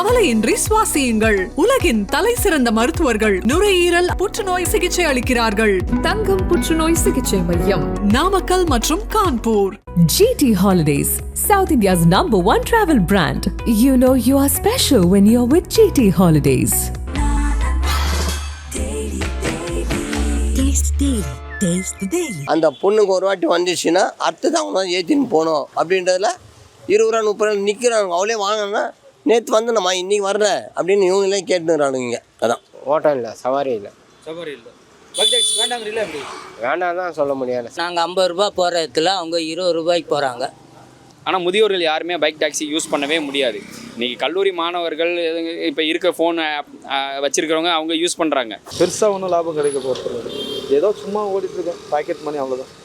கவலையின்றி சுவாசியுங்கள் உலகின் தலை சிறந்த மருத்துவர்கள் நுரையீரல் புற்றுநோய் சிகிச்சை அளிக்கிறார்கள் தங்கம் புற்றுநோய் சிகிச்சை மையம் நாமக்கல் மற்றும் Kanpur GT Holidays, South India's number one travel brand. You know you are special when you're with GT Holidays. Taste Daily. Taste the Daily. அந்த பொண்ணுக்கு ஒரு வாட்டி வந்துச்சுன்னா அடுத்தது அவங்க தான் ஏற்றின்னு போகணும் அப்படின்றதுல இருபது ரூபா முப்பது ரூபா நிற்கிறாங்க அவளே வாங்கினா நேற்று வந்தனம்மா இன்னைக்கு வரல அப்படின்னு இவங்களே கேட்டுக்கிறானுங்க அதான். ஓட்டம் இல்லை சவாரி இல்லை. சவாரி இல்லை. வேண்டாம் தான் சொல்ல முடியாது. நாங்கள் ஐம்பது ரூபாய் போகிற இடத்துல அவங்க இருபது ரூபாய்க்கு போகிறாங்க ஆனால் முதியோர்கள் யாருமே பைக் டாக்ஸி யூஸ் பண்ணவே முடியாது. இன்றைக்கி கல்லூரி மாணவர்கள் இப்போ இருக்க ஃபோனை வச்சுருக்கிறவங்க அவங்க யூஸ் பண்ணுறாங்க பெருசாக ஒன்றும் லாபம் கிடைக்க போகிறது ஏதோ சும்மா ஓடிட்டு இருக்கேன் பாக்கெட் மணி அவ்வளோதான்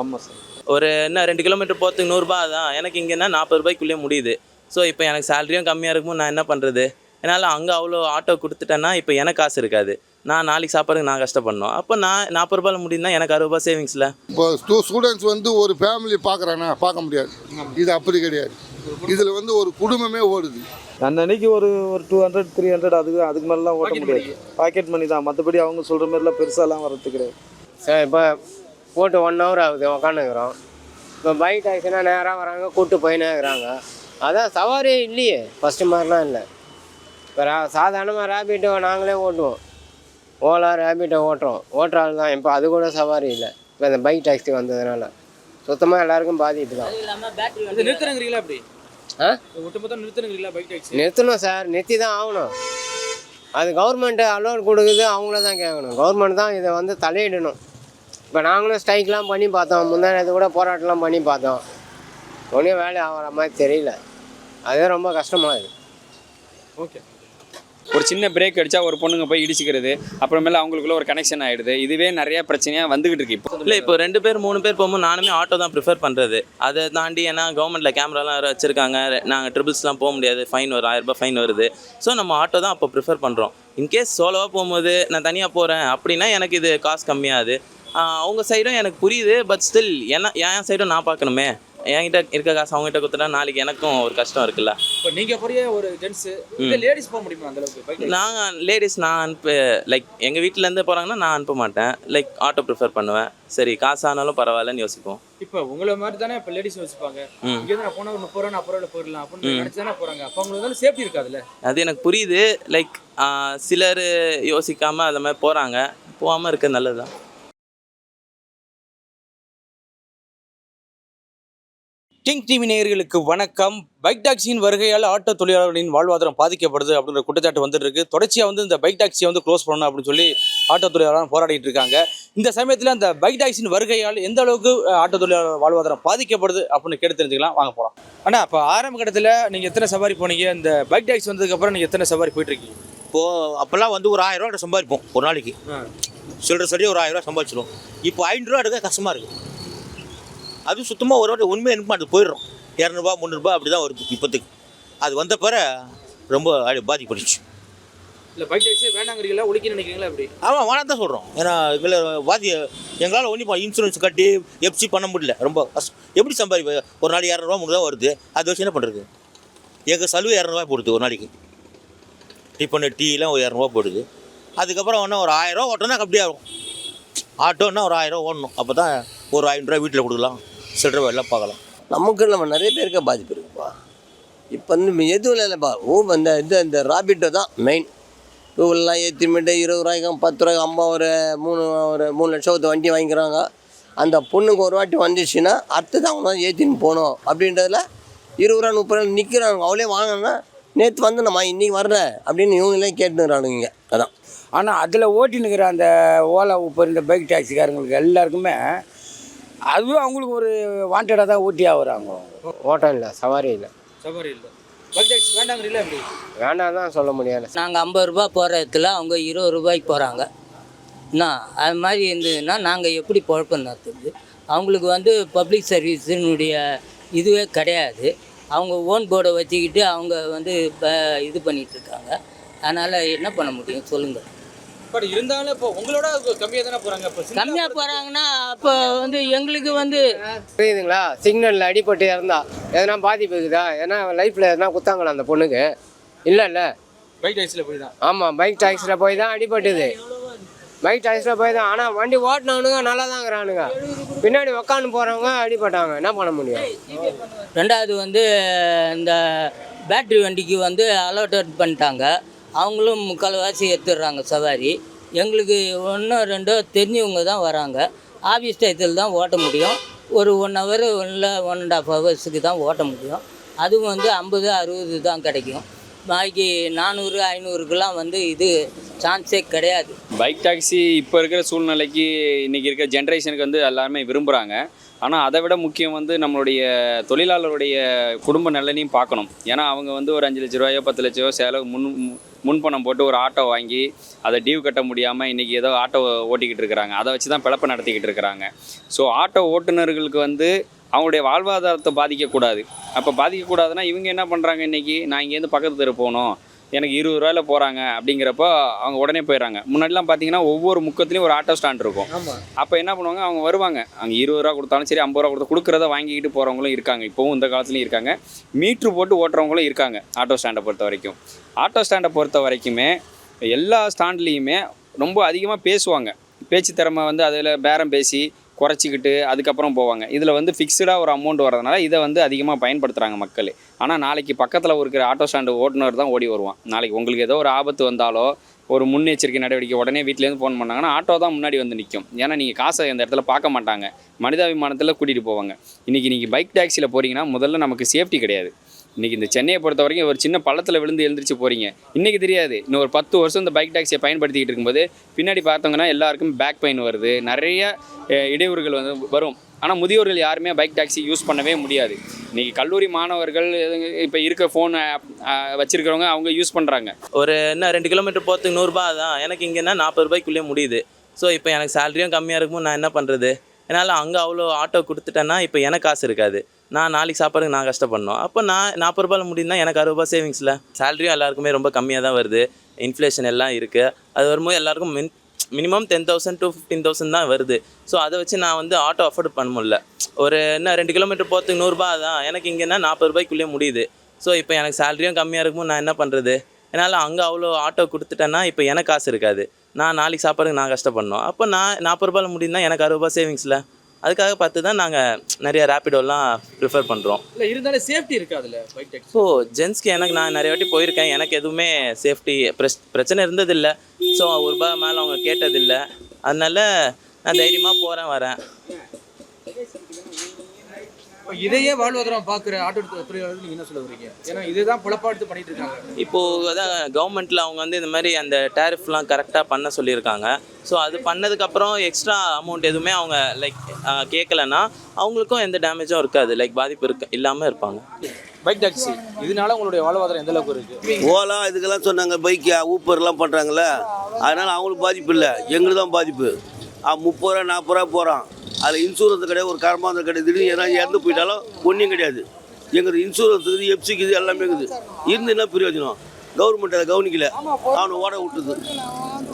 ஆமாம் சார். ஒரு என்ன ரெண்டு கிலோமீட்டர் போகிறதுக்கு நூறுரூபா தான். எனக்கு இங்கேன்னா நாற்பது ரூபாய்க்குள்ளேயே முடியுது. ஸோ இப்போ எனக்கு சேலரியும் கம்மியாக இருக்கும் நான் என்ன பண்ணுறது என்னால் அங்கே அவ்வளோ ஆட்டோ கொடுத்துட்டேன்னா இப்போ எனக்கு காசு இருக்காது. நான் நாளைக்கு சாப்பாடுக்கு நான் கஷ்டப்படணும். அப்போ நான் நாற்பது ரூபாயில் முடியுதுன்னா எனக்கு அறுபது ரூபாய் சேவிங்ஸில் இப்போ ஸ்டூ ஸ்டூடெண்ட்ஸ் வந்து ஒரு ஃபேமிலி பார்க்குறானா பார்க்க முடியாது. இது அப்படி கிடையாது. இதில் வந்து ஒரு குடும்பமே ஓடுது. அன்னன்னைக்கு ஒரு ஒரு டூ ஹண்ட்ரட் த்ரீ ஹண்ட்ரட் அதுக்கு அதுக்கு மேலாம் ஓட்ட முடியாது. பாக்கெட் மணி தான். மற்றபடி அவங்க சொல்கிற மாதிரிலாம் பெருசாலாம் வரது கிடையாது. சார் இப்போ போட்டு ஒன் ஹவர் ஆகுது. உக்காந்துக்கிறோம். இப்போ பைக் டாக்ஸினா நேராக வராங்க கூப்பிட்டு போயினே இருக்கிறாங்க. அதான் சவாரியே இல்லையே. ஃபஸ்ட்டு மாதிரிலாம் இல்லை. இப்போ ரா சாதாரணமாக ரேபிட்டோ நாங்களே ஓட்டுவோம். ஓலா ரேபிட்டோ ஓட்டுறோம். ஓட்டுற ஆள் தான். இப்போ அது கூட சவாரி இல்லை. இப்போ இந்த பைக் டாக்ஸி வந்ததுனால. சுத்தமாக எல்லாருக்கும் பாதிப்பு தான். எப்படி ஆ? நிறுத்தணும் சார். நிறுத்தி தான் ஆகணும். அது கவர்மெண்ட்டு அலோட் கொடுக்குது. அவங்கள தான் கேட்கணும். கவர்மெண்ட் தான் இதை வந்து தலையிடணும். இப்போ நாங்களும் ஸ்ட்ரைக்லாம் பண்ணி பார்த்தோம். முந்தானது கூட போராட்டம்லாம் பண்ணி பார்த்தோம். ஒன்றும் வேலை ஆகிற மாதிரி தெரியல. அதே ரொம்ப கஷ்டமாக இருக்குது ஓகே ஒரு சின்ன பிரேக் அடித்தா ஒரு பொண்ணுங்க போய் இடிச்சிக்கிறது அப்புறமேல அவங்களுக்குள்ள ஒரு கனெக்ஷன் ஆகிடுது இதுவே நிறைய பிரச்சனையாக வந்துகிட்டு இருக்கு இப்போ. இல்லை இப்போ ரெண்டு பேர் மூணு பேர் போகும்போது நானுமே ஆட்டோ தான் ப்ரிஃபர் பண்ணுறது அதை தாண்டி ஏன்னா கவர்மெண்ட்டில் கேமராலாம் வேறு வச்சுருக்காங்க. நாங்கள் ட்ரிபிள்ஸ்லாம் போக முடியாது. ஃபைன் வரும். ஆயிரம் ரூபாய் ஃபைன் வருது. ஸோ நம்ம ஆட்டோ தான் அப்போ ப்ரிஃபர் பண்ணுறோம் இன்கேஸ் சோலோவாக போகும்போது நான் தனியாக போகிறேன் அப்படின்னா எனக்கு இது காசு கம்மியாகுது அவங்க சைடும் எனக்கு புரியுது பட் ஸ்டில் என்ன என் சைடும் நான் பார்க்கணுமே. என்கிட்ட இருக்க காசு அவங்ககிட்ட கொடுத்துட்டா நாளைக்கு எனக்கும் ஒரு கஷ்டம் இருக்குல்ல. இப்போ நீங்கள் போறிய ஒரு ஜென்ஸ் லேடிஸ் போக முடியுமா அந்த அளவுக்கு? நாங்கள் லேடிஸ் நான் அனுப்ப லைக் எங்கள் வீட்டிலேருந்து போகிறாங்கன்னா நான் அனுப்ப மாட்டேன். லைக் ஆட்டோ ப்ரிஃபர் பண்ணுவேன். சரி காசு ஆனாலும் பரவாயில்லன்னு யோசிப்போம். இப்போ உங்களை மாதிரி தானே இப்போ லேடிஸ் வச்சுப்பாங்க ம். இங்கே நான் போனால் ஒரு முப்பது ரூபா நாற்பது போயிடலாம் அப்படின்னு நினச்சி தானே போகிறாங்க அப்போ அவங்களுக்கு சேஃப்டி இருக்காதுல்ல? அது எனக்கு புரியுது. லைக் சிலர் யோசிக்காமல் அந்த மாதிரி போகிறாங்க போகாமல் இருக்க நல்லது தான் கிங் டிவி நேயர்களுக்கு வணக்கம். பைக் டாக்ஸியின் வருகையால் ஆட்டோ தொழிலாளர்களின் வாழ்வாதாரம் பாதிக்கப்படுது அப்படின்ற குற்றச்சாட்டு வந்துட்டு இருக்கு தொடர்ச்சியாக வந்து இந்த பைக் டாக்ஸியை வந்து க்ளோஸ் பண்ணணும் அப்படின்னு சொல்லி ஆட்டோ தொழிலாளர் போராடிட்டு இருக்காங்க. இந்த சமயத்தில் அந்த பைக் டாக்ஸியின் வருகையால் எந்த அளவுக்கு ஆட்டோ தொழிலாளர் வாழ்வாதாரம் பாதிக்கப்படுது அப்படின்னு கேட்டு தெரிஞ்சுக்கலாம். வாங்க போகலாம் அண்ணா இப்போ ஆரம்ப கட்டத்தில் நீங்கள் எத்தனை சவாரி போனீங்க? இந்த பைக் டாக்ஸி வந்ததுக்கப்புறம் நீங்கள் எத்தனை சவாரி போயிட்டு இருக்கீங்க? இப்போது அப்போல்லாம் வந்து ஒரு ஆயிரம் ரூபா சம்பாதிப்போம் ஒரு நாளைக்கு. சில்லற சரி ஒரு ஆயிரம் ரூபா சம்பாதிச்சிடும் இப்போ ஐநூறுரூவா எடுக்க கஷ்டமாக இருக்குது அது சுத்தமாக ஒரு வாட்டி உண்மையை எனக்கு அது போயிடுறோம். இரநூறுபா முந்நூறுபா அப்படி தான் வருது இப்போத்துக்கு அது வந்த பிற ரொம்ப பாதிப்படுச்சு இல்லை பைக் டாக்ஸியே வேணாங்கிறீங்களா? ஒழிக்க நினைக்கிறீங்களா எப்படி? ஆமாம் வேணாம் தான் சொல்கிறோம் ஏன்னா இதில் வாதி எங்களால் ஒன்றும் இன்சூரன்ஸ் கட்டி எஃப்சி பண்ண முடியல. ரொம்ப கஷ்டம் எப்படி சம்பாதிப்ப? ஒரு நாளைக்கு இரநூறுவா முந்நூறுவா வருது. அதை வச்சு என்ன பண்ணுறது எங்கள் செலவு இரநூறுவா போடுது ஒரு நாளைக்கு. டிஃபனு டீலாம் ஒரு இரநூறுவா போடுது. அதுக்கப்புறம் ஒன்றா ஒரு ஆயிரரூவா ஓட்டணும்னா அப்படியே ஆகும் ஆட்டோன்னா ஒரு ஆயிரம் ஓடணும். அப்போ தான் ஒரு ஐநூறுரூவா வீட்டில் கொடுக்கலாம். சில்லறை எல்லாம் பார்க்கலாம். நமக்கு நம்ம நிறைய பேருக்கு பாதிப்பு இருக்குப்பா. இப்போ வந்து எதுவும் இல்லைப்பா. ஊ இந்த இது இந்த ராபிட்டோ தான் மெயின் ஊரெலாம் ஏற்றிமிட்டு இருபது ரூபாய்க்கும் பத்து ரூபாய்க்கு அம்மா ஒரு மூணு ஒரு மூணு லட்சத்து வண்டி வாங்கிக்கிறாங்க. அந்த பொண்ணுக்கு ஒரு வாட்டி வந்துச்சுன்னா அடுத்தது அவங்க தான் ஏற்றின்னு போகணும். அப்படின்றதுல இருபது ரூபா முப்பது ரூபா நிற்கிறாங்க அவளே வாங்கினா நேற்று வந்தனம்மா இன்னைக்கு வரல அப்படின்னு இவங்களே கேட்டுக்கிறானுங்க அதான். ஆனால் அதில் ஓட்டினுக்கிற அந்த ஓலா ஊப்பர் இந்த பைக் டாக்ஸிக்காரங்களுக்கு எல்லாருக்குமே அதுவும் அவங்களுக்கு ஒரு வாண்டடாக தான் ஓட்டி ஆகுறாங்க. ஓட்டம் இல்லை சவாரி இல்லை சவாரி இல்லை வேண்டாங்கிறீங்களா எப்படி? வேண்டாம் தான் சொல்ல முடியாது. நாங்கள் ஐம்பது ரூபாய் போகிற இடத்துல அவங்க இருபது ரூபாய்க்கு போகிறாங்க என்ன? அது மாதிரி இருந்ததுன்னா நாங்கள் எப்படி குழப்பம் நடத்துறது? அவங்களுக்கு வந்து பப்ளிக் சர்வீஸினுடைய இதுவே கிடையாது. அவங்க ஓன் போர்டை வச்சுக்கிட்டு அவங்க வந்து ப- இது பண்ணிட்டு இருக்காங்க. அதனால் என்ன பண்ண முடியும்? சொல்லுங்கள் பட் இருந்தாலும் இப்போ உங்களோட கம்மியாக தானே போகிறாங்க இப்போ கம்மியாக போகிறாங்கன்னா அப்போ வந்து எங்களுக்கு வந்து புரியுதுங்களா? சிக்னலில் அடிபட்டு இறந்தா எதனா பாதிப்பு இருக்குதா? ஏன்னா லைஃப்பில் எதனா குத்தாங்களா அந்த பொண்ணுக்கு? இல்லை இல்லை. பைக் டாக்ஸியில் போய் தான். ஆமாம் பைக் டாக்ஸியில் போய் தான் அடிபட்டுது. பைக் டாக்ஸியில் போய் தான். ஆனால் வண்டி ஓட்டினவனுங்க நல்லா தான் இருக்கிறானுங்க. பின்னாடி உக்காந்து போகிறவங்க அடிபட்டாங்க. என்ன பண்ண முடியும்? ரெண்டாவது வந்து இந்த பேட்ரி வண்டிக்கு வந்து அலோட்டட் பண்ணிட்டாங்க. அவங்களும் முக்கால்வாசி எடுத்துடுறாங்க சவாரி. எங்களுக்கு ஒன்றோ ரெண்டோ தெரிஞ்சவங்க தான் வராங்க. ஆஃபீஸ் டயத்தில் தான் ஓட்ட முடியும். ஒரு ஒன் ஹவர் இல்லை ஒன் அண்ட் ஆஃப் ஹவர்ஸுக்கு தான் ஓட்ட முடியும். அதுவும் வந்து ஐம்பது அறுபது தான் கிடைக்கும். பாக்கி நானூறு ஐநூறுக்கெல்லாம் வந்து இது சான்ஸே கிடையாது. பைக் டாக்ஸி இப்போ இருக்கிற சூழ்நிலைக்கு இன்றைக்கி இருக்கிற ஜென்ரேஷனுக்கு வந்து எல்லாருமே விரும்புகிறாங்க ஆனால் அதை விட முக்கியம் வந்து நம்மளுடைய தொழிலாளருடைய குடும்ப நலனையும் பார்க்கணும். ஏன்னா அவங்க வந்து ஒரு அஞ்சு லட்ச ரூபாயோ பத்து லட்ச ரூபாயோ செலவு முன் முன்பணம் போட்டு ஒரு ஆட்டோ வாங்கி அதை டியூ கட்ட முடியாமல் இன்றைக்கி ஏதோ ஆட்டோ ஓட்டிக்கிட்டு இருக்கிறாங்க. அதை வச்சு தான் பிழப்ப நடத்திக்கிட்டு இருக்கிறாங்க. ஸோ ஆட்டோ ஓட்டுநர்களுக்கு வந்து அவங்களுடைய வாழ்வாதாரத்தை பாதிக்கக்கூடாது. அப்போ பாதிக்கக்கூடாதுன்னா இவங்க என்ன பண்ணுறாங்க இன்றைக்கி நான் இங்கேருந்து பக்கத்து தெரு போகணும். எனக்கு இருபது ரூபாயில் போகிறாங்க அப்படிங்கிறப்போ அவங்க உடனே போயிடுறாங்க. முன்னாடிலாம் பார்த்தீங்கன்னா ஒவ்வொரு முக்கத்துலேயும் ஒரு ஆட்டோ ஸ்டாண்ட் இருக்கும். அப்போ என்ன பண்ணுவாங்க? அவங்க வருவாங்க. அங்கே இருபது ரூபா கொடுத்தாலும் சரி ஐம்பது ரூபா கொடுத்து கொடுக்குறத வாங்கிக்கிட்டு போகிறவங்களும் இருக்காங்க. இப்போவும் இந்த காலத்துலையும் இருக்காங்க. மீட்ரு போட்டு ஓட்டுறவங்களும் இருக்காங்க ஆட்டோ ஸ்டாண்டை பொறுத்த வரைக்கும். ஆட்டோ ஸ்டாண்டை பொறுத்த வரைக்குமே எல்லா ஸ்டாண்ட்லேயுமே ரொம்ப அதிகமாக பேசுவாங்க. பேச்சு திறமை வந்து அதில் பேரம் பேசி குறைச்சிக்கிட்டு அதுக்கப்புறம் போவாங்க. இதில் வந்து ஃபிக்ஸ்டாக ஒரு அமௌண்ட் வரதுனால இதை வந்து அதிகமாக பயன்படுத்துகிறாங்க மக்கள். ஆனால் நாளைக்கு பக்கத்தில் இருக்கிற ஆட்டோ ஸ்டாண்டு ஓட்டுநர் தான் ஓடி வருவான். நாளைக்கு உங்களுக்கு ஏதோ ஒரு ஆபத்து வந்தாலோ ஒரு முன்னெச்சரிக்கை நடவடிக்கை உடனே வீட்டிலேருந்து ஃபோன் பண்ணாங்கன்னா ஆட்டோ தான் முன்னாடி வந்து நிற்கும் ஏன்னா நீங்கள் காசை அந்த இடத்துல பார்க்க மாட்டாங்க. மனிதாபிமானத்தில் கூட்டிகிட்டு போவாங்க. இன்றைக்கி நீங்கள் பைக் டாக்ஸியில் போகிறீங்கன்னா முதல்ல நமக்கு சேஃப்டி கிடையாது. இன்றைக்கி இந்த சென்னையை பொறுத்த வரைக்கும் ஒரு சின்ன பள்ளத்தில் விழுந்து எழுந்திரிச்சு போகிறீங்க இன்றைக்கி தெரியாது. இன்னும் ஒரு பத்து வருஷம் இந்த பைக் டாக்ஸியை பயன்படுத்திக்கிட்டு இருக்கும்போது பின்னாடி பார்த்தோங்கன்னா எல்லாருக்கும் பேக் பெயின் வருது. நிறைய இடையூறுகள் வந்து வரும். ஆனால் முதியோர்கள் யாருமே பைக் டாக்ஸி யூஸ் பண்ணவே முடியாது. இன்றைக்கி கல்லூரி மாணவர்கள் இப்போ இருக்க ஃபோனை வச்சுருக்கிறவங்க அவங்க யூஸ் பண்ணுறாங்க ஒரு என்ன ரெண்டு கிலோமீட்டர் போகிறதுக்கு நூறுரூபா தான் எனக்கு இங்கேன்னா நாற்பது ரூபாய்க்குள்ளேயே முடியுது. ஸோ இப்போ எனக்கு சேலரியும் கம்மியாக இருக்கும்போது நான் என்ன பண்ணுறது என்னால் அங்கே அவ்வளோ ஆட்டோ கொடுத்துட்டேன்னா இப்போ எனக்கு காசு இருக்காது. நான் நாளைக்கு சாப்பாடுக்கு நான் கஷ்டப்படணும். அப்போ நான் நாற்பது ரூபாயில் முடியுதுன்னா எனக்கு அறுபது ரூபாய் சேவிங்ஸில் சேலரியும் எல்லாருக்குமே ரொம்ப கம்மியாக தான் வருது. இன்ஃப்ளேஷன் எல்லாம் இருக்குது அது வரும்போது எல்லாருக்கும் மின் minimum ten thousand to fifteen thousand தான் வருது. ஸோ அதை வச்சு நான் வந்து ஆட்டோ அஃபோர்ட் பண்ண முடியல. ஒரு என்ன ரெண்டு கிலோமீட்டர் போகிறதுக்கு நூறுரூபா தான் எனக்கு இங்கேன்னா நாற்பது ரூபாய்க்குள்ளேயே முடியுது. ஸோ இப்போ எனக்கு சேலரியும் கம்மியாக இருக்கும்போது நான் என்ன பண்ணுறது என்னால் அங்கே அவ்வளோ ஆட்டோ கொடுத்துட்டேன்னா இப்போ எனக்கு காசு இருக்காது. நான் நாளைக்கு சாப்பாடுக்கு நான் கஷ்டப்படணும். அப்போ நான் நாற்பது ரூபாயில் முடியும்னா எனக்கு அறுபது ரூபாய் சேவிங்ஸில் அதுக்காக பார்த்து தான் நாங்கள் நிறைய ரேப்பிடோலாம் ப்ரிஃபர் பண்ணுறோம் இல்லை இருந்தாலும் சேஃப்டி இருக்கு அதில் பைக் டாக்ஸி ஸோ ஜென்ஸ்க்கு எனக்கு நான் நிறைய வாட்டி போயிருக்கேன். எனக்கு எதுவுமே சேஃப்டி பிரச் பிரச்சனை இருந்ததில்லை. ஸோ ஒரு ரூபாய் மேலே அவங்க கேட்டதில்லை. அதனால நான் தைரியமாக போகிறேன் வரேன். இதையே வாழ்வாதாரம் பார்க்குற ஆட்டோ தொழிலாளர்கள் நீங்கள் என்ன சொல்ல வரீங்க? ஏன்னா இதுதான் புலப்பாட்டு பண்ணிட்டு இருக்காங்க. இப்போது அதான் கவர்மெண்ட்டில் அவங்க வந்து இந்த மாதிரி அந்த டேரிஃப்லாம் கரெக்டாக பண்ண சொல்லியிருக்காங்க. ஸோ அது பண்ணதுக்கப்புறம் எக்ஸ்ட்ரா அமௌண்ட் எதுவுமே அவங்க லைக் கேட்கலன்னா அவங்களுக்கும் எந்த டேமேஜும் இருக்காது. லைக் பாதிப்பு இருக்க இல்லாமல் இருப்பாங்க. பைக் டாக்ஸி இதனால உங்களுடைய வாழ்வாதாரம் எந்த அளவுக்கு இருக்கு? ஓலா இதுக்கெல்லாம் சொன்னாங்க பைக்கு ஊப்பர்லாம் பண்ணுறாங்கள அதனால் அவங்களுக்கு பாதிப்பு இல்லை. எங்களுக்கு தான் பாதிப்பு முப்பது ரூபா நாற்பது ரூபா போகிறான் அதில் இன்சூரன்ஸ் கிடையாது ஒரு கரமாந்தம் கிடையாது. திடீர்னு ஏன்னா இறந்து போயிட்டாலும் ஒன்றும் கிடையாது. எங்களுக்கு இன்சூரன்ஸ் இருக்குது எப்சிக்கு இது எல்லாமே இருக்குது. இருந்து என்ன பிரயோஜனம்? கவர்மெண்ட் அதை கவனிக்கல. அவனை ஓட விட்டுது.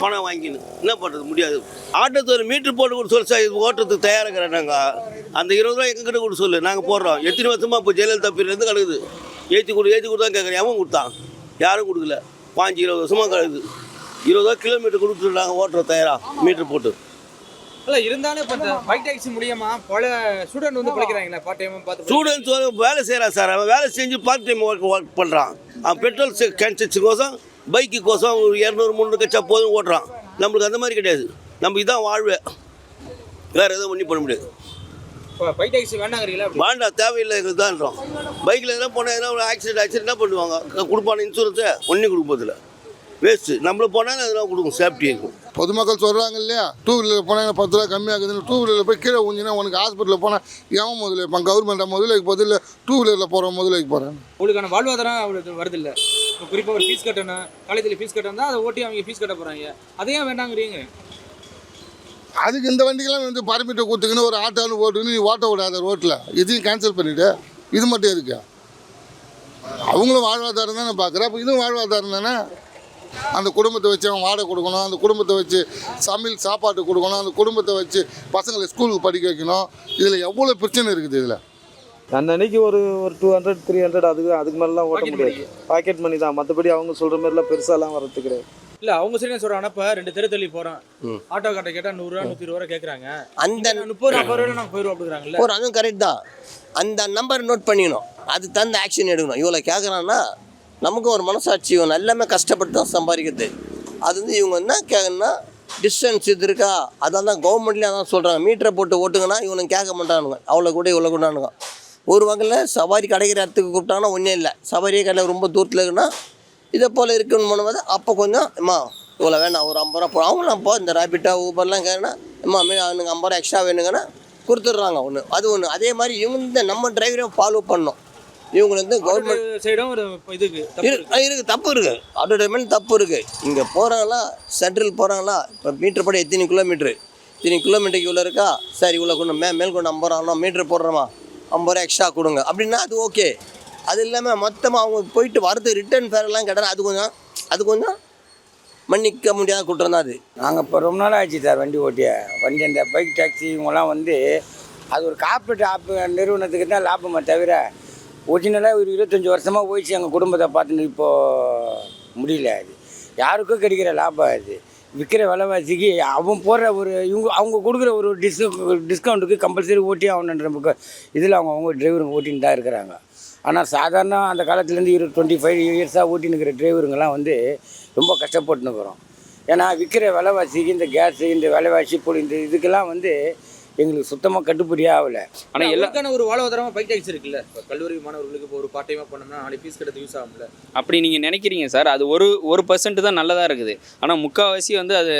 பணம் வாங்கின்னு. என்ன பண்ணுறது முடியாது. ஆட்டோத்துறை மீட்டர் போட்டு கூட சொல்லி சார். ஓட்டுறதுக்கு தயாராகிறேன் நாங்கள் அந்த இருபது ரூபா எங்ககிட்ட கொடுத்து சொல்லு. நாங்கள் போடுறோம். எத்தனை வருஷமாக இப்போ ஜெயலலிதா பீரியட்லேருந்து கிடக்குது ஏற்றி கொடு ஏற்றி கொடுத்தா கேட்குறேன் அவன் கொடுத்தான்? யாரும் கொடுக்கல. பாஞ்சு இருபது வருஷமாக கிடக்குது இருபது ரூபா கிலோமீட்டர் கொடுத்துட்டு நாங்கள் ஓட்டுறோம் தயாராக மீட்டர் போட்டு. இல்லை இருந்தாலும் இப்போ இந்த பைக் டாக்ஸி முடியாம பல ஸ்டூடெண்ட் வந்து பிழைக்கிறாங்களா பார்ட் டைம் பார்த்து ஸ்டூடெண்ட்ஸ் வந்து வேலை செய்கிறான் சார். அவன் வேலை செஞ்சு பார்ட் டைம் ஒர்க் ஒர்க் பண்ணுறான் அவன் பெட்ரோல் கன்செக்ஷனுக்கோசம் பைக்கு கோசம் ஒரு இரநூறு முந்நூறு கச்சா போதும் ஓட்டுறான். நம்மளுக்கு அந்த மாதிரி கிடையாது. நம்ம இதான் வாழ்வே. வேறு எதுவும் ஒன்றும் பண்ண முடியாது. பைக் டாக்ஸி வேண்டாங்கிறீங்களா வேண்டாம் தேவையில்லை எங்களுக்கு தான்றோம் பைக்கில் எதனா போனால் எதனா ஒரு ஆக்சிடென்ட் ஆக்சிடென்ட் என்ன பண்ணுவாங்க. கொடுப்பான இன்சூரன்ஸை ஒன்றும் கொடுப்பதில்ல வேஸ்ட்டு நம்மள போனால் அதெல்லாம் கொடுக்கும் சேஃப்டி இருக்கும் பொதுமக்கள் சொல்கிறாங்க இல்லையா? டூ வீலரில் போனால் பத்து ரூபா கம்மியாகுதுன்னு டூ வீலரில் போய் கீழே ஊஞ்சினா உனக்கு ஹாஸ்பிட்டலில் போனால் எவன் முதல்ல வைப்பான் கவர்மெண்ட்டை முதல்ல வைக்க போதில்லை டூ வீலரில் போகிறவன் முதல்ல வைக்க போகிறேன் உங்களுக்கான வாழ்வாதாரம் அவ்வளோ வருது இல்லை. இப்போ குறிப்பாக ஒரு ஃபீஸ் கட்டணும் காலேஜில் ஃபீஸ் கட்டணும் அதை ஓட்டி அவங்க ஃபீஸ் கட்ட போகிறாங்க அதையும் வேண்டாங்கிறீங்க? அதுக்கு இந்த வண்டிக்கெல்லாம் வந்து பர்மிட்டை கொடுத்துக்கின்னு ஒரு ஆட்டோன்னு ஓட்டுக்கின்னு நீ ஓட்ட விடாத ரோட்டில் இதையும் கேன்சல் பண்ணிவிட்டு இது மட்டும் எதுக்கு? அவங்களும் வாழ்வாதாரம் தானே பார்க்குறேன் அப்போ இதுவும் வாழ்வாதாரம் தானே? அந்த குடும்பத்தை வச்சு அவன் வாடகை கொடுக்கணும் அந்த குடும்பத்தை வச்சு சமையல் சாப்பாட்டு கொடுக்கணும் அந்த குடும்பத்தை வச்சு பசங்களை ஸ்கூலுக்கு படிக்க வைக்கணும். இதில் எவ்வளோ பிரச்சனை இருக்குது இதில்? அன்னன்னைக்கு ஒரு ஒரு டூ ஹண்ட்ரட் த்ரீ ஹண்ட்ரட் அதுக்கு அதுக்கு மேலாம் ஓட்ட முடியாது. பாக்கெட் மணி தான். மற்றபடி அவங்க சொல்கிற மாதிரிலாம் பெருசாலாம் வரது கிடையாது. இல்ல அவங்க சரி சொல்றாங்க. இப்போ ரெண்டு தெரு தள்ளி போறோம். ம். ஆட்டோ காட்ட கேட்டா நூறுரூவா நூற்றி இருபது ரூபா கேட்குறாங்க அந்த முப்பது நாற்பது ரூபா நாங்கள் போயிடுவோம் அப்படிங்கிறாங்கல்ல. ஒரு அதுவும் கரெக்ட் தான். அந்த நம்பர் நோட் பண்ணிக்கணும். அது தகுந்த ஆக்ஷன் எடுக்கணும். இவ்வளோ கேட்குறான்னா நமக்கும் ஒரு மனசாட்சி வேணும் எல்லாமே கஷ்டப்பட்டு தான் சம்பாதிக்கிறது. அது வந்து இவங்க என்ன கேட்கணும்னா டிஸ்டன்ஸ் இது இருக்கா? அதான் தான் கவர்மெண்ட்லேயே அதான் சொல்கிறாங்க மீட்டரை போட்டு ஓட்டுங்கன்னா இவனுங்க கேட்க மாட்டானுங்க. அவ்வளோ கூட இவ்வளோ கூடானுங்க ஒரு வகையில் சவாரி கிடைக்கிற இடத்துக்கு கூப்பிட்டாங்கன்னா ஒன்றும் இல்லை. சவாரியே கடை ரொம்ப தூரத்தில் இருக்குன்னா இதை போல் இருக்குன்னு போது அப்போ கொஞ்சம் அம்மா இவ்வளோ வேணாம் ஒரு ஐம்பது ரூபா போ. அவங்களும் இந்த ரேபிட்டா ஊபர்லாம் கேட்குன்னா அம்மா மீ அவனுக்கு ஐம்பது ரூபா எக்ஸ்ட்ரா வேணுங்கன்னா கொடுத்துட்றாங்க ஒன்று அது ஒன்று அதே மாதிரி இவங்க இந்த நம்ம டிரைவரையும் ஃபாலோ பண்ணோம் இவங்க வந்து கவர்மெண்ட் சைடும் ஒரு இதுக்கு தப்பு இருக்கு. ஆ, இருக்கு தப்பு இருக்கு. அட்வர்டைஸ்மெண்ட் தப்பு இருக்கு. இங்கே போகிறாங்களா சென்ட்ரல் போகிறாங்களா இப்போ மீட்டர் படி எத்தனை கிலோமீட்ரு இத்தனை கிலோமீட்டருக்கு இவ்வளோ இருக்கா? சரி இவ்வளோ கொண்டு மே மேல் கொண்டு ஐம்பது ரூபா மீட்ரு போடுறோமா? ஐம்பது ரூபா எக்ஸ்ட்ரா கொடுங்க. அப்படின்னா அது ஓகே அது இல்லாமல் மொத்தமாக அவங்க போயிட்டு வரது ரிட்டர்ன் ஃபேர்லாம் கேட்டால் அது கொஞ்சம் அது கொஞ்சம் மன்னிக்க முடியாத குற்றம் தான் அது. நாங்கள் இப்போ ரொம்ப நாள் ஆச்சு சார் வண்டி ஓட்டிய. வண்டி அந்த பைக் டாக்ஸி இவங்கெல்லாம் வந்து அது ஒரு கார்ப்பரேட் ஆப் நிறுவனத்துக்கு தான் லாபமே தவிர ஒரிஜினலாக ஒரு இருபத்தஞ்சி வருஷமாக போயிடுச்சு எங்கள் குடும்பத்தை பார்த்துட்டு இப்போது முடியல அது. யாருக்கும் கிடைக்கிற லாபம் அது. விற்கிற விலைவாசிக்கு அவன் போடுற ஒரு இவங்க அவங்க கொடுக்குற ஒரு டிஸ் டிஸ்கவுண்ட்டுக்கு கம்பல்சரி ஓட்டி ஆகணுன்ற இதில் அவங்க அவங்க டிரைவருங்க ஓட்டின்னு தான் இருக்கிறாங்க. ஆனால் சாதாரண அந்த காலத்துலேருந்து இரு டுவெண்ட்டி ஃபைவ் இயர்ஸாக ஓட்டின்னு இருக்கிற டிரைவருங்கெல்லாம் வந்து ரொம்ப கஷ்டப்பட்டுன்னு இருக்கிறோம். ஏன்னா விற்கிற விலைவாசிக்கு இந்த கேஸு இந்த விலைவாசி பொருள் இந்த இதுக்கெல்லாம் வந்து எங்களுக்கு சுத்தமாக கட்டுப்படியே ஆகலை. ஆனா எல்லா எல்லாருக்கான ஒரு வாழ்வாதாரமா பைக் டாக்ஸி இருக்குல்ல. இப்போ கல்லூரி மாணவர்களுக்கு இப்போ ஒரு பார்ட் டைமாக பண்ணோம்னா நாளைக்கு ஃபீஸ் கட்டுறது யூஸ் ஆகும்ல. அப்படி நீங்கள் நினைக்கிறீங்க சார்? அது ஒரு ஒரு பர்சன்ட் தான் நல்லதாக இருக்குது. ஆனால் முக்கால்வாசி வந்து அது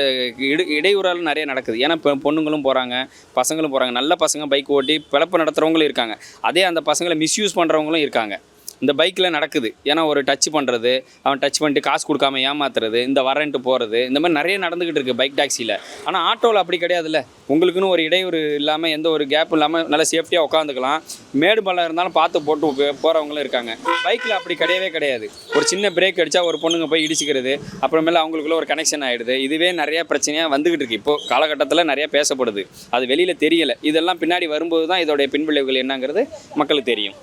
இடு இடையூறால் நிறைய நடக்குது. ஏன்னா இப்போ பொண்ணுங்களும் போகிறாங்க பசங்களும் போகிறாங்க நல்ல பசங்க பைக் ஓட்டி பிழப்பு நடத்துகிறவங்களும் இருக்காங்க. அதே அந்த பசங்களை மிஸ்யூஸ் பண்ணுறவங்களும் இருக்காங்க. இந்த பைக்கில் நடக்குது. ஏன்னா ஒரு டச் பண்ணுறது அவன் டச் பண்ணிட்டு காசு கொடுக்காம ஏமாத்துறது இந்த வரேன்ட்டு போகிறது இந்த மாதிரி நிறைய நடந்துக்கிட்டு இருக்குது பைக் டாக்ஸியில் ஆனால் ஆட்டோவில் அப்படி கிடையாதுல்ல. உங்களுக்குன்னு ஒரு இடையூறு இல்லாமல் எந்த ஒரு கேப் இல்லாமல் நல்லா சேஃப்டியாக உட்காந்துக்கலாம். மேடு பள்ளம் இருந்தாலும் பார்த்து போட்டு போகிறவங்களும் இருக்காங்க. பைக்கில் அப்படி கிடையவே கிடையாது. ஒரு சின்ன பிரேக் அடித்தா ஒரு பொண்ணுங்க போய் இடிச்சிக்கிறது அப்புறமேல அவங்களுக்குள்ள ஒரு கனெக்ஷன் ஆகிடுது இதுவே நிறைய பிரச்சனையாக வந்துக்கிட்டு இருக்கு. இப்போது காலகட்டத்தில் நிறைய பேசப்படுது. அது வெளியில் தெரியலை. இதெல்லாம் பின்னாடி வரும்போது தான் இதோடைய பின்விளைவுகள் என்னங்கிறது மக்களுக்கு தெரியும்.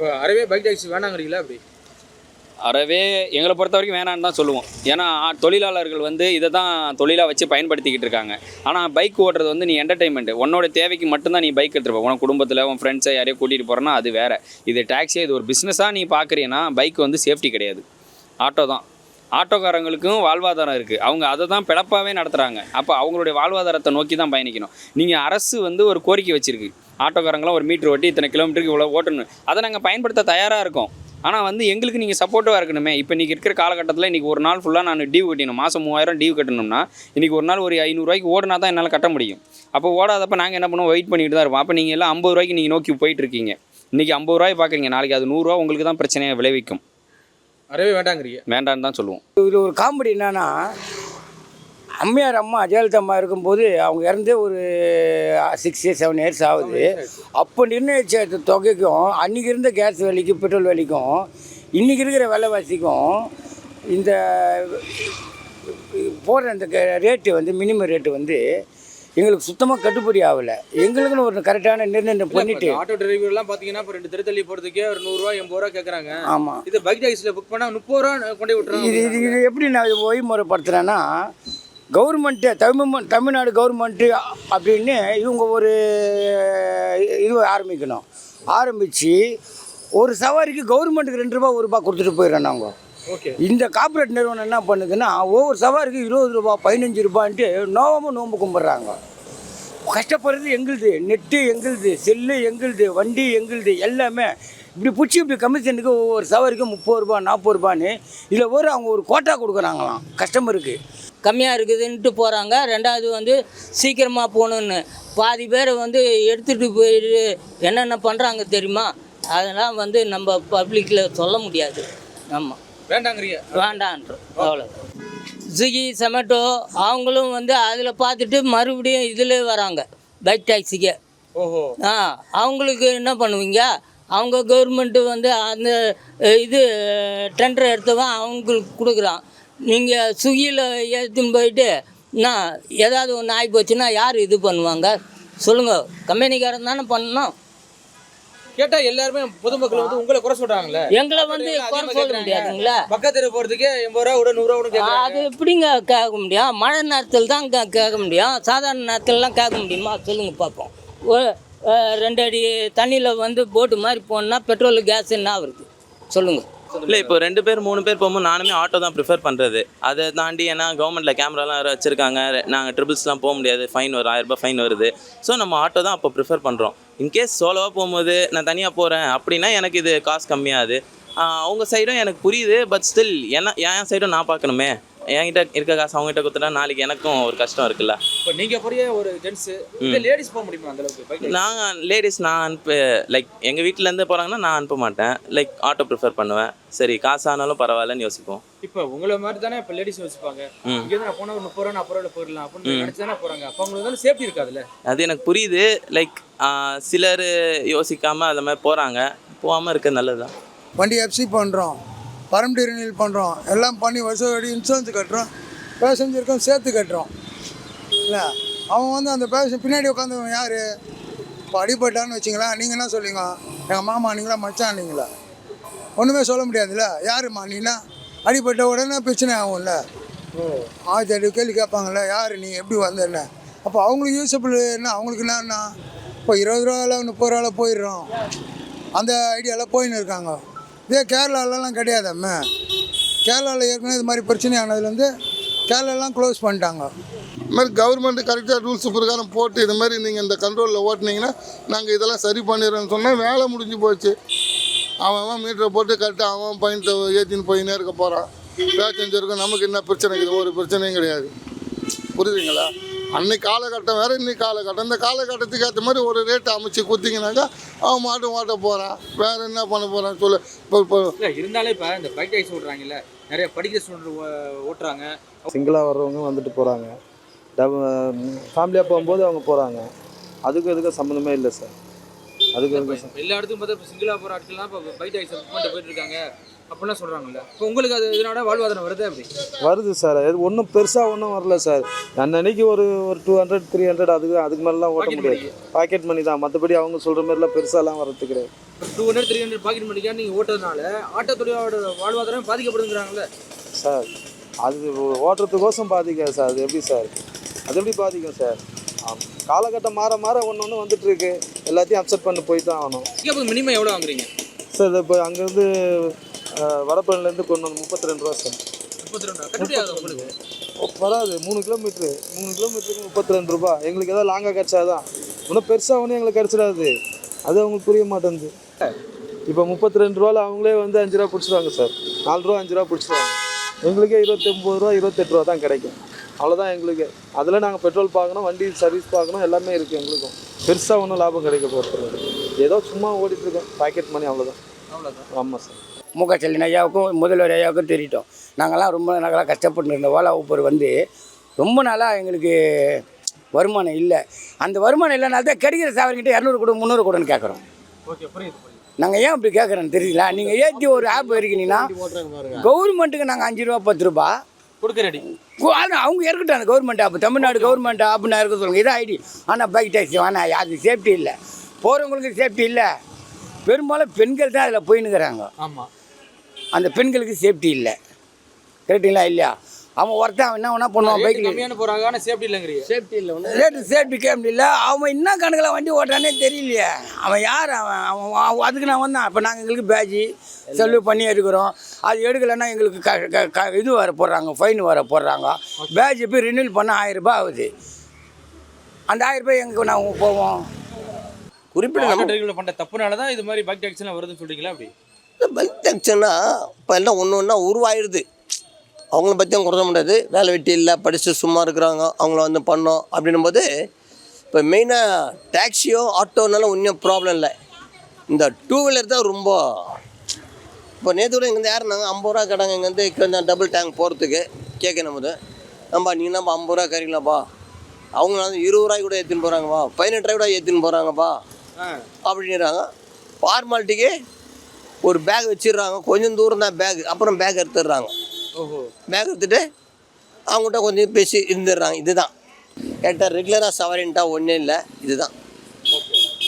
இப்போ அறவே பைக் டாக்ஸி வேணாங்கிறீங்களா அப்படி? அறவே எங்களை பொறுத்த வரைக்கும் வேணான்னு தான் சொல்லுவோம். ஏன்னா தொழிலாளர்கள் வந்து இதை தான் தொழிலாக வச்சு பயன்படுத்திக்கிட்டு இருக்காங்க. ஆனால் பைக் ஓட்டுறது வந்து நீ என்டர்டைன்மெண்ட் உன்னோட தேவைக்கு மட்டும்தான் நீ பைக் எடுத்துருப்ப உன் குடும்பத்தில் உன் ஃப்ரெண்ட்ஸை யாரையோ கூட்டிகிட்டு போகிறனா அது வேற. இது டாக்ஸியாக இது ஒரு பிஸ்னஸாக நீ பார்க்குறீன்னா பைக் வந்து சேஃப்டி கிடையாது. ஆட்டோ தான். ஆட்டோக்காரங்களுக்கும் வாழ்வாதாரம் இருக்குது அவங்க அதை தான் பிழப்பாகவே நடத்துகிறாங்க அப்போ அவங்களுடைய வாழ்வாதாரத்தை நோக்கி தான் பயணிக்கணும். நீங்கள் அரசு வந்து ஒரு கோரிக்கை வச்சுருக்கு. ஆட்டோக்காரங்களாம் ஒரு மீட்டர் ஓட்டி இத்தனை கிலோமீட்டருக்கு இவ்வளோ ஓட்டணும். அதை நாங்கள் பயன்படுத்த தயாராக இருக்கோம். ஆனால் வந்து எங்களுக்கு நீங்கள் சப்போர்ட்டிவாக இருக்கணுமே. இப்போ இன்றைக்கி இருக்கிற காலகட்டத்தில் இன்றைக்கி ஒரு நாள் ஃபுல்லாக நான் டியூ கட்டணும் மாதம் மூவாயிரம் டியூ கட்டணும்னா இன்றைக்கி ஒரு நாள் ஒரு ஐநூறுரூவாய்க்கு ஓடினா தான் என்னால் கட்ட முடியும். அப்போ ஓடாதப்ப நாங்கள் என்ன பண்ணுவோம்? வெயிட் பண்ணிட்டு தான் இருப்போம். அப்போ நீங்கள் எல்லாம் ஐம்பது ரூபாய்க்கு நீங்கள் நோக்கி போயிட்டு இருக்கீங்க. இன்றைக்கி ஐம்பது ரூபாய் பார்க்குறீங்க நாளைக்கு அது நூறுரூவா உங்களுக்கு தான் பிரச்சனையை விளைவிக்கும். அறவே வேண்டாங்கிறீங்க. வேண்டான்னு தான் சொல்லுவோம். இதில் ஒரு காமெடி என்னன்னா அம்மையார் அம்மா ஜெயலலிதா அம்மா இருக்கும்போது அவங்க இறந்தே ஒரு சிக்ஸ் இயர்ஸ் செவன் இயர்ஸ் ஆகுது. அப்போ நிர்ணயிச்ச தொகைக்கும் அன்றைக்கி இருந்த கேஸ் விலைக்கும் பெட்ரோல் விலைக்கும் இன்றைக்கி இருக்கிற விலைவாசிக்கும் இந்த போடுற அந்த ரேட்டு வந்து மினிமம் ரேட்டு வந்து எங்களுக்கு சுத்தமாக கட்டுப்படி ஆகலை. எங்களுக்குன்னு ஒரு கரெக்டான நிர்ணயம் பண்ணிட்டு ஆட்டோ டிரைவர்லாம் பார்த்தீங்கன்னா இப்போ ரெண்டு தெரு தள்ளி போகிறதுக்கே ஒரு நூறுரூவா எண்பது ரூபா கேட்குறாங்க ஆமாம் இது பைக் டாக்ஸியில் புக் பண்ணால் முப்பது ரூபா கொண்டு போய் இது இது விட்டுறாங்க இது எப்படி நான் ஒய்முறைப்படுத்துகிறேன்னா கவர்மெண்ட்டு தமிழ் தமிழ்நாடு கவர்மெண்ட்டு அப்படின்னு இவங்க ஒரு இது ஆரம்பிக்கணும். ஆரம்பித்து ஒரு சவாரிக்கு கவர்மெண்ட்டுக்கு ரெண்டு ரூபா ஒரு ரூபா கொடுத்துட்டு போயிடுறாங்க அவங்க ஓகே. இந்த கார்ப்பரேட் நிறுவனம் என்ன பண்ணுதுன்னா ஒவ்வொரு சவாரிக்கு இருபது ரூபா பதினஞ்சு ரூபான்ட்டு நோவமும் நோம்பு கும்பிட்றாங்க. கஷ்டப்படுறது எங்களுது. நெட்டு எங்களுது செல்லு எங்களுது வண்டி எங்களுது எல்லாமே இப்படி பிடிச்சி இப்படி கமிஷனுக்கு ஒவ்வொரு சவாரிக்கும் முப்பது ரூபா நாற்பது ரூபான்னு இதில் ஒரு அவங்க ஒரு கோட்டா கொடுக்குறாங்களாம் கஸ்டமருக்கு கம்மியாக இருக்குதுன்ட்டு போகிறாங்க ரெண்டாவது வந்து சீக்கிரமாக போகணுன்னு பாதி பேர் வந்து எடுத்துகிட்டு போயிட்டு என்னென்ன பண்ணுறாங்க தெரியுமா? அதெல்லாம் வந்து நம்ம பப்ளிக்கில் சொல்ல முடியாது. ஆமாம் வேண்டாங்கிறீங்க. வேண்டான்ற. அவ்வளோ ஸ்விக்கி ஜொமேட்டோ அவங்களும் வந்து அதில் பார்த்துட்டு மறுபடியும் இதில் வராங்க. பைக் டாக்ஸிக்கு ஓஹோ. ஆ அவங்களுக்கு என்ன பண்ணுவீங்க? அவங்க கவர்மெண்ட்டு வந்து அந்த இது டெண்டர் எடுத்தவன் அவங்களுக்கு கொடுக்குறான். நீங்கள் ஸ்விக்கியில் எடுத்துன்னு போயிட்டு நான் ஏதாவது ஒன்று ஆகி போச்சுன்னா யார் இது பண்ணுவாங்க? சொல்லுங்கள் கம்பெனிக்காரன் தானே பண்ணணும். கேட்டா எல்லாருமே பொதுமக்கள் வந்து உங்களை குறை சொல்றாங்கல்ல? எங்களை வந்து குறை சொல்ல முடியாதுங்களா? பக்கத்து போறதுக்கு எண்பது ரூபா விட நூறு ரூபா விட அது எப்படிங்க கேட்க முடியும்? மழை நேரத்தில் தான் கே- கேட்க முடியும். சாதாரண நேரத்துலலாம் கேட்க முடியுமா? சொல்லுங்க பார்ப்போம். ரெண்டு அடி தண்ணியில் வந்து போட்டு மாதிரி போனால் பெட்ரோல் கேஸ் என்ன வருது சொல்லுங்கள் இல்லை இப்போ ரெண்டு பேர் மூணு பேர் போகும்போது நானுமே ஆட்டோ தான் ப்ரிஃபர் பண்ணுறது அதை தாண்டி ஏன்னா கவர்மெண்ட்டில் கேமராலாம் வேறு வச்சுருக்காங்க. நாங்கள் ட்ரிபிள்ஸ்லாம் போக முடியாது. ஃபைன் வரும். ஆயிரரூபா ஃபைன் வருது. ஸோ நம்ம ஆட்டோ தான் அப்போ ப்ரிஃபர் பண்ணுறோம் இன்கேஸ் சோலோவாக போகும்போது நான் தனியாக போகிறேன் அப்படின்னா எனக்கு இது காசு கம்மியாகுது. அவங்க சைடும் எனக்கு புரியுது பட் ஸ்டில் என்ன என் சைடும் நான் பார்க்கணுமே. என்கிட்ட இருக்க காசு அவங்ககிட்ட கொடுத்துட்டா நாளைக்கு எனக்கும் ஒரு கஷ்டம் இருக்குல்ல. இப்போ நீங்க போறிய ஒரு ஜென்ஸ். லேடிஸ் போக முடியுமா அந்த அளவுக்கு? நாங்கள் லேடிஸ் நான் அனுப்ப லைக் எங்கள் வீட்டிலேருந்து போகிறாங்கன்னா நான் அனுப்ப மாட்டேன். லைக் ஆட்டோ ப்ரிஃபர் பண்ணுவேன். சரி காசு ஆனாலும் பரவாயில்லன்னு யோசிப்போம். இப்போ உங்களை மாதிரி தானே இப்போ லேடிஸ் யோசிப்பாங்க. இங்கே நான் போனால் ஒரு முப்பது ரூபா நாற்பது போயிடலாம் அப்படின்னு. நினச்சி தானே போகிறாங்க அப்போ அவங்களுக்கு வந்து சேஃப்டி இருக்காதுல்ல. அது எனக்கு புரியுது. லைக் சிலர் யோசிக்காமல் அந்த மாதிரி போகிறாங்க போகாமல் இருக்க நல்லது தான் வண்டி எஃப்சி பண்ணுறோம் பரம்பு ரினியூல் பண்ணுறோம் எல்லாம் பண்ணி வருஷம் வடி இன்சூரன்ஸ் கட்டுறோம். பேசஞ்சருக்கும் சேர்த்து கட்டுறோம். இல்லை? அவன் வந்து அந்த பேச பின்னாடி உட்காந்தவன் யார்? இப்போ அடிபட்டான்னு வச்சிங்களா நீங்கள் என்ன சொல்லுவீங்க எங்கள் மாமா நீங்களா மச்சான் நீங்களா? ஒன்றுமே சொல்ல முடியாதுல்ல? யாரும்மா நீனா? அடிபட்ட உடனே பிரச்சனை ஆகும்ல? ஆயிரத்தி எட்டு கேள்வி கேட்பாங்கல்ல யார் நீ? எப்படி வந்தேன்னு? அப்போ அவங்களுக்கு யூஸபிள் என்ன? அவங்களுக்கு என்னன்னா இப்போ இருபது ரூபாவில் முப்பது ரூபாவில் போயிடுறோம். அந்த ஐடியாவில் போயின்னு இருக்காங்க. இதே கேரளாலலாம் கிடையாதாம்மே. கேரளாவில் ஏற்கனவே இது மாதிரி பிரச்சனை ஆனதுலேருந்து கேரளாலாம் க்ளோஸ் பண்ணிட்டாங்க. இது மாதிரி கவர்மெண்ட் கரெக்டாக ரூல்ஸ் பிரகாரம் போட்டு இது மாதிரி நீங்கள் இந்த கண்ட்ரோலில் ஓட்டுனீங்கன்னா நாங்கள் இதெல்லாம் சரி பண்ணிடுறோம்னு சொன்னால் வேலை முடிஞ்சு போச்சு. அவன் அவன் மீட்டரை போட்டு கரெக்டாக அவன் பயணத்தை ஏற்றின்னு போயின்னே இருக்க போகிறான் பேசஞ்சருக்கும் நமக்கு என்ன பிரச்சனை இருக்குது? ஒரு பிரச்சனையும் கிடையாது. புரியுதுங்களா? அன்னைக்கு காலகட்டம் வேறு இன்னைக்கு காலகட்டம். இந்த காலகட்டத்துக்கு ஏற்ற மாதிரி ஒரு ரேட் அமைச்சு கொடுத்தீங்கன்னாக்கா அவன் மாட்டும் ஓட்ட போகிறான் வேறு என்ன பண்ண போகிறான் சொல்லு. இப்போ இப்போ இல்லை இருந்தாலும் இப்போ இந்த பைக் டாக்ஸி ஓட்டுறாங்கல்ல நிறைய படிக்கிற ஸ்டூடெண்ட் ஓட்டுறாங்க. சிங்கிளாக வர்றவங்க வந்துட்டு போகிறாங்க ஃபேமிலியாக போகும்போது அவங்க போகிறாங்க அதுக்கும் இதுக்கும் சம்மந்தமே இல்லை சார் அதுக்கு எல்லா இடத்துக்கும் பார்த்தா இப்போ சிங்கிளாக போகிற ஆட்கள்லாம் இப்போ பைக் புக் பண்ணிட்டு போயிட்டு இருக்காங்க. அப்படிலாம் சொல்கிறாங்கல்ல இப்போ உங்களுக்கு அது இதனோட வாழ்வாதாரம் வருது அப்படி வருது சார். அது ஒன்றும் பெருசாக ஒன்றும் வரல சார். அன்னன்னைக்கு ஒரு ஒரு டூ ஹண்ட்ரட் த்ரீ ஹண்ட்ரட் அதுக்கு அதுக்கு மேலாம் ஓட்ட முடியாது. பாக்கெட் மணி தான். மற்றபடி அவங்க சொல்கிற மாதிரிலாம் பெருசாலாம் வரது கிடையாது. Two hundred three hundred pocket மணிக்காக நீங்கள் ஓட்டுறதுனால ஆட்டோ தொழிலாளோட வாழ்வாதாரம் பாதிக்கப்படுங்கிறாங்கல்ல சார் அது ஓட்டுறதுக்கோசம் பாதிக்காது சார். அது எப்படி சார்? அது எப்படி பாதிக்கும் சார். காலகட்டம் மாற மாற ஒன்று ஒன்று வந்துட்டு இருக்கு எல்லாத்தையும் அப்செட் பண்ணி போய் தான் ஆகணும் மினிமம் எவ்வளோ வாங்குறீங்க? சார் இப்போ அங்கேருந்து வடப்பழனிலேருந்து கொண்டு வந்து முப்பத்தி ரெண்டு ரூபா. சார் முப்பத்தி ரெண்டு வராது. மூணு கிலோமீட்ரு. மூணு கிலோமீட்டருக்கு முப்பத்தி ரெண்டு ரூபா எங்களுக்கு ஏதாவது லாங்காக கிடச்சாதான் இன்னும் பெருசாக ஒன்றும் எங்களுக்கு கிடச்சிடாது. அது அவங்களுக்கு புரிய மாட்டேங்குது இப்போ முப்பத்தி ரெண்டு ரூபாவில் அவங்களே வந்து அஞ்சு ரூபா பிடிச்சிருவாங்க சார். நாலு ரூபா அஞ்சு ரூபா பிடிச்சிருவாங்க. எங்களுக்கே இருபத்தொம்பது ரூபா இருபத்தெட்டு ரூபா தான் கிடைக்கும். அவ்வளோதான் எங்களுக்கு. அதில் நாங்கள் பெட்ரோல் பார்க்கணும் வண்டி சர்வீஸ் பார்க்கணும் எல்லாமே இருக்குது எங்களுக்கும். பெருசாக ஒன்றும் லாபம் கிடைக்க போகிறது ஏதோ சும்மா ஓடிட்டுருக்கோம் பாக்கெட் மணி அவ்வளோதான் அவ்வளோதான் ஆமாம் சார். மு க ஸ்டாலின் ஐயாவுக்கும் முதல்வர் ஐயாவுக்கும் தெரியட்டும் நாங்கள்லாம் ரொம்ப நாளாக கஷ்டப்பட்டு இருந்த ஓலா ஊப்பர் வந்து ரொம்ப நாளாக எங்களுக்கு வருமானம் இல்லை. அந்த வருமானம் இல்லைனால தான் கிடைக்கிற சாவரிக்கிட்ட இரநூறு கூட முந்நூறு கூடன்னு கேட்குறோம் ஓகே புரியுது புரியுது. நாங்கள் ஏன் இப்படி கேட்குறோன்னு தெரியல நீங்கள் ஏற்றி ஒரு ஆப் இருக்கீங்கன்னா கவர்மெண்ட்டுக்கு நாங்கள் அஞ்சு ரூபா பத்து ரூபா. கொடுக்க ரெடி கு- ஆனா அவங்க இருக்கட்டும் அந்த கவர்மெண்ட் ஆப் தமிழ்நாடு கவர்மெண்ட் ஆப்னு இருக்க சொல்லுங்க. இது ஐடி. ஆனால் பைக் டாக்ஸி வேணாம் அது சேஃப்டி இல்லை. போகிறவங்களுக்கு சேஃப்டி இல்லை. பெரும்பாலும் பெண்கள் தான் அதில் போயின்னுக்கிறாங்க. ஆமாம் அந்த பெண்களுக்கு சேஃப்டி இல்லை. கரெக்டுங்களா இல்லையா? அவன் ஒருத்தன் அவன் என்ன வேணா பண்ணுவான் பைக்கில் கம்மியான போகிறாங்க ஆனால் சேஃப்டி இல்லைங்கிறீங்க. சேஃப்டி இல்லை ரேட்டு சேஃப்டி கேம் இல்லை. அவன் என்ன கணக்கில் வண்டி ஓட்டுறானே தெரியலையே. அவன் யார்? அவன் அவன் அவன் அதுக்கு நான் வந்தான். இப்போ நாங்கள் எங்களுக்கு பேஜி செலவு பண்ணி எடுக்கிறோம். அது எடுக்கலைன்னா எங்களுக்கு க க க இது வர போடுறாங்க ஃபைன் வர போடுறாங்க. பேஜ் போய் ரினியூல் பண்ண ஆயிரம் ரூபாய் ஆகுது. அந்த ஆயிரம் ரூபாய் எங்கே நாங்கள் போவோம்? குறிப்பிட்ட பண்ணுற தப்புனால தான் இது மாதிரி பைக் டாக்ஸிலாம் வருதுன்னு சொல்கிறீங்களா அப்படி? பைக் டாக்ஸின்னா இப்போ எல்லாம் ஒன்று ஒன்றா உருவாயிடுது அவங்கள பற்றியும் குறைய முடியாது. வேலை வெட்டி இல்லை படித்து சும்மா இருக்கிறாங்க அவங்கள வந்து பண்ணோம் அப்படின்னும் போது இப்போ மெயினாக டாக்ஸியோ ஆட்டோனால ஒன்றும் ப்ராப்ளம் இல்லை. இந்த டூ வீலர் தான் ரொம்ப இப்போ நேற்று கூட இங்கேருந்து யாருனாங்க ஐம்பது ரூபா கடாங்க இங்கேருந்து கொஞ்சம் டபுள் டேங்க் போகிறதுக்கு கேட்கணும் போது. நம்ம நீங்கள் நம்ம ஐம்பது ரூபா கறிங்களாப்பா அவங்க வந்து இருபது ரூபாய் கூட ஏற்றின்னு போகிறாங்கப்பா பதினெட்டு ரூபாய் கூட ஏற்றின்னு போகிறாங்கப்பா அப்படின்றாங்க. ஃபார்மாலிட்டிக்கு ஒரு பேக் வச்சிடுறாங்க. கொஞ்சம் தூரம் தான் பேக் அப்புறம் பேக் எடுத்துடுறாங்க. ஓஹோ. பேக் எடுத்துட்டு அவங்ககிட்ட கொஞ்சம் பேசி இருந்துடுறாங்க. இதுதான். கேட்டால் ரெகுலராக சவாரின்ட்டா ஒன்றும் இல்லை. இதுதான்.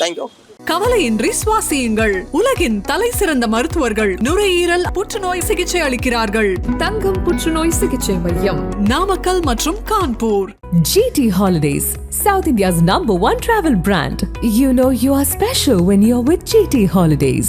தேங்க்யூ கவலையின்றி சுவாசியுங்கள். உலகின் தலை சிறந்த மருத்துவர்கள் நுரையீரல் புற்றுநோய் சிகிச்சை அளிக்கிறார்கள். தங்கம் புற்றுநோய் சிகிச்சை மையம் நாமக்கல் மற்றும் Kanpur. GT Holidays, South India's number one travel brand. You know you are special when you're with GT Holidays.